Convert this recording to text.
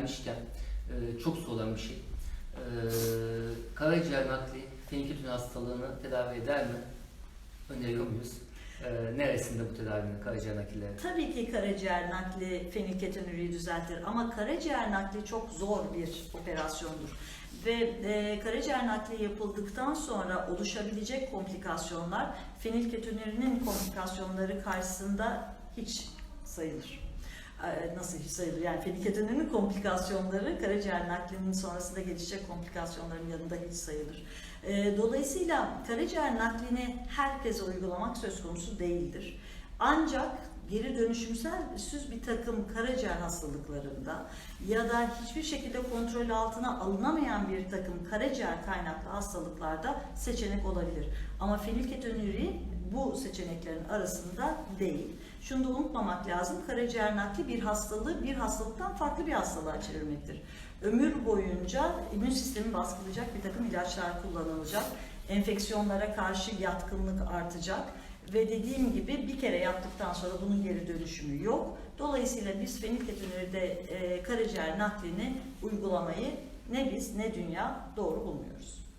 gelmişken e, çok sorulan bir şey. E, karaciğer nakli fenilketon hastalığını tedavi eder mi? Öneriyor muyuz? E, neresinde bu tedavinin karaciğer nakilleri? Tabii ki karaciğer nakli fenilketonuriyi düzeltir ama karaciğer nakli çok zor bir operasyondur. Ve e, karaciğer nakli yapıldıktan sonra oluşabilecek komplikasyonlar fenilketonurinin komplikasyonları karşısında hiç sayılır. E, Nasıl sayılır? Yani fenilketonurinin komplikasyonları karaciğer naklinin sonrasında gelişecek komplikasyonların yanında hiç sayılır. E, Dolayısıyla karaciğer naklini herkese uygulamak söz konusu değildir. Ancak geri dönüşümsel süz bir takım karaciğer hastalıklarında ya da hiçbir şekilde kontrol altına alınamayan bir takım karaciğer kaynaklı hastalıklarda seçenek olabilir. Ama fenilketonuri bu seçeneklerin arasında değil. Şunu da unutmamak lazım. Karaciğer nakli bir hastalığı bir hastalıktan farklı bir hastalığa çevirmektir. Ömür boyunca immün sistemi baskılayacak bir takım ilaçlar kullanılacak. Enfeksiyonlara karşı yatkınlık artacak ve dediğim gibi bir kere yaptıktan sonra bunun geri dönüşümü yok. Dolayısıyla biz fenilketonüride e, karaciğer naklini uygulamayı ne biz ne dünya doğru bulmuyoruz.